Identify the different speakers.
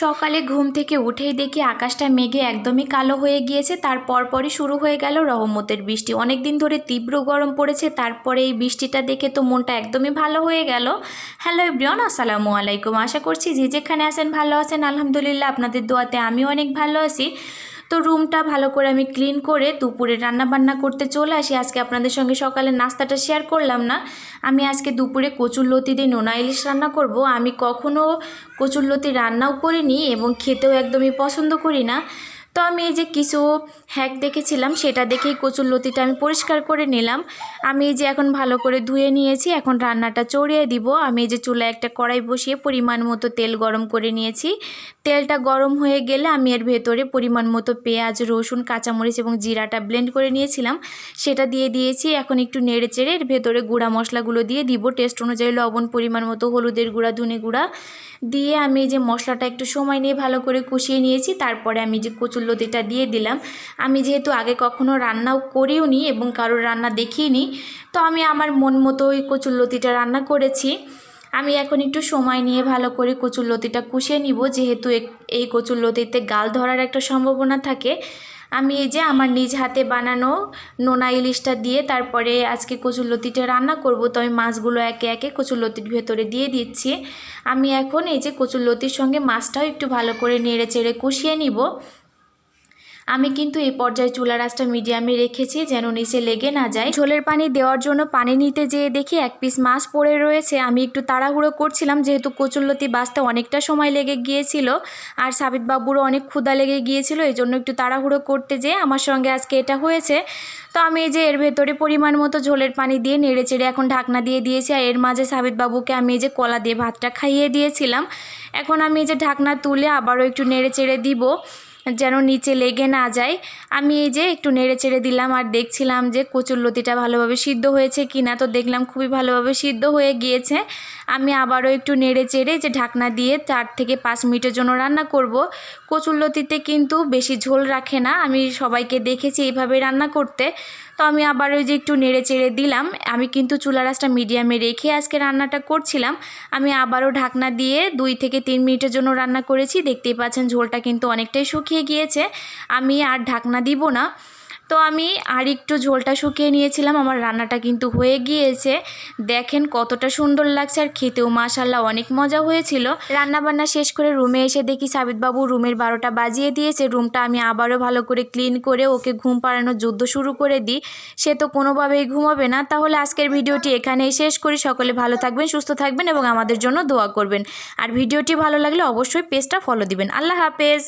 Speaker 1: সকালে ঘুম থেকে উঠেই দেখি আকাশটা মেঘে একদমই কালো হয়ে গিয়েছে, তার পরপরই শুরু হয়ে গেল রহমতের বৃষ্টি। অনেক দিন ধরে তীব্র গরম পড়েছে, তারপরে এই বৃষ্টিটা দেখে তো মনটা একদমই ভালো হয়ে গেল। হ্যালো এভরিওয়ান, আসসালামু আলাইকুম। আশা করছি যে যেখানে আছেন ভালো আছেন, আলহামদুলিল্লাহ, আপনাদের দোয়াতে আমিও অনেক ভালো আছি। তো রুমটা ভালো করে আমি ক্লিন করে দুপুরে রান্না বান্না করতে চলে আসি। আজকে আপনাদের সঙ্গে সকালে নাস্তাটা শেয়ার করলাম না। আমি আজকে দুপুরে কচুর লতি দিয়ে নোনা ইলিশ রান্না করব। আমি কখনও কচুর লতি রান্নাও করিনি এবং খেতেও একদমই পছন্দ করি না। তো আমি এই যে কিছু হ্যাক দেখেছিলাম, সেটা দেখেই কচুর লতিটা আমি পরিষ্কার করে নিলাম। আমি এই যে এখন ভালো করে ধুয়ে নিয়েছি, এখন রান্নাটা চড়িয়ে দিব। আমি এই যে চুলায় একটা কড়াই বসিয়ে পরিমাণ মতো তেল গরম করে নিয়েছি। তেলটা গরম হয়ে গেলে আমি এর ভেতরে পরিমাণ মতো পেঁয়াজ, রসুন, কাঁচামরিচ এবং জিরাটা ব্লেন্ড করে নিয়েছিলাম। সেটা দিয়ে দিয়েছি, এখন একটু নেড়ে চেড়ে এর ভেতরে গুঁড়া মশলাগুলো দিয়ে দিব। টেস্ট অনুযায়ী লবণ, পরিমাণ মতো হলুদের গুঁড়া, ধনে গুঁড়া। দিয়ে আমি যে মশলাটা একটু সময় নিয়ে ভালো করে কষিয়ে নিয়েছি, তারপরে আমি যে কচুরলতিটা দিয়ে দিলাম। আমি যেহেতু আগে কখনো রান্নাও করিও নি এবং কারোর রান্না দেখিনি তো আমি আমার মন মতো ওই কচুরলতিটা রান্না করেছি। আমি এখন একটু সময় নিয়ে ভালো করে কচুরলতিটা কষিয়ে নিব, যেহেতু এই কচুরলতিতে গাল ধরার একটা সম্ভাবনা থাকে। আমি এই যে আমার নিজ হাতে বানানো নোনা ইলিশটা দিয়ে তারপরে আজকে কচুর লতিটা রান্না করব, তো আমি মাছগুলো একে একে কচুর লতির ভেতরে দিয়ে দিচ্ছি। আমি এখন এই যে কচুর লতির সঙ্গে মাছটাও একটু ভালো করে নেড়ে চেড়ে কষিয়ে নিব। আমি কিন্তু এই পর্যায়ে চুলা রাসটা মিডিয়ামে রেখেছি যেন নিচে লেগে না যায়। ঝোলের পানি দেওয়ার জন্য পানি নিতে যেয়ে দেখি এক পিস মাছ পড়ে রয়েছে। আমি একটু তাড়াহুড়ো করছিলাম যেহেতু কচুরলতি বাঁচতে অনেকটা সময় লেগে গিয়েছিল আর সাবিত বাবুরও অনেক ক্ষুদা লেগে গিয়েছিল এই জন্য একটু তাড়াহুড়ো করতে যেয়ে আমার সঙ্গে আজকে এটা হয়েছে। তো আমি এই যে এর ভেতরে পরিমাণ মতো ঝোলের পানি দিয়ে নেড়ে চেড়ে এখন ঢাকনা দিয়ে দিয়েছি আর এর মাঝে সাবিত বাবুকে আমি এই যে কলা দিয়ে ভাতটা খাইয়ে দিয়েছিলাম। এখন আমি এই যে ঢাকনা তুলে আবারও একটু নেড়ে চেড়ে দিব। যেন নিচে লেগে না যায়। আমি এই যে একটু নেড়ে চেড়ে দিলাম আর দেখছিলাম যে কচুর লতিটা ভালোভাবে সিদ্ধ হয়েছে কি না তো দেখলাম খুবই ভালোভাবে সিদ্ধ হয়ে গিয়েছে। আমি আবারও একটু নেড়ে চেড়ে যে ঢাকনা দিয়ে চার থেকে পাঁচ মিনিটের জন্য রান্না করব। কচুর লতিতে কিন্তু বেশি ঝোল রাখে না, আমি সবাইকে দেখেছি এইভাবে রান্না করতে। তো আমি আবার ওই যে একটু নেড়ে চেড়ে দিলাম, আমি কিন্তু চুলা রাসটা মিডিয়ামে রেখে আজকে রান্নাটা করছিলাম। আমি আবারও ঢাকনা দিয়ে দুই থেকে তিন মিনিটের জন্য রান্না করেছি, দেখতেই পাচ্ছেন ঝোলটা কিন্তু অনেকটাই শুকিয়ে গিয়েছে, আমি আর ঢাকনা দিব না। তো আমি আর একটু ঝোলটা শুকিয়ে নিয়েছিলাম, আমার রান্নাটা কিন্তু হয়ে গিয়েছে। দেখেন কতটা সুন্দর লাগছে, আর খেতেও মাশাল্লাহ অনেক মজা হয়েছিল। রান্না বান্না শেষ করে রুমে এসে দেখি সাবিতবাবু রুমের বারোটা বাজিয়ে দিয়েছে, রুমটা আমি আবারও ভালো করে ক্লিন করে ওকে ঘুম পাড়ানোর যুদ্ধ শুরু করে দিই। সে তো কোনোভাবেই ঘুমাবে না। তাহলে আজকের ভিডিওটি এখানেই শেষ করি। সকলে ভালো থাকবেন, সুস্থ থাকবেন এবং আমাদের জন্য দোয়া করবেন। আর ভিডিওটি ভালো লাগলে অবশ্যই পেজটা ফলো দিবেন। আল্লাহ হাফেজ।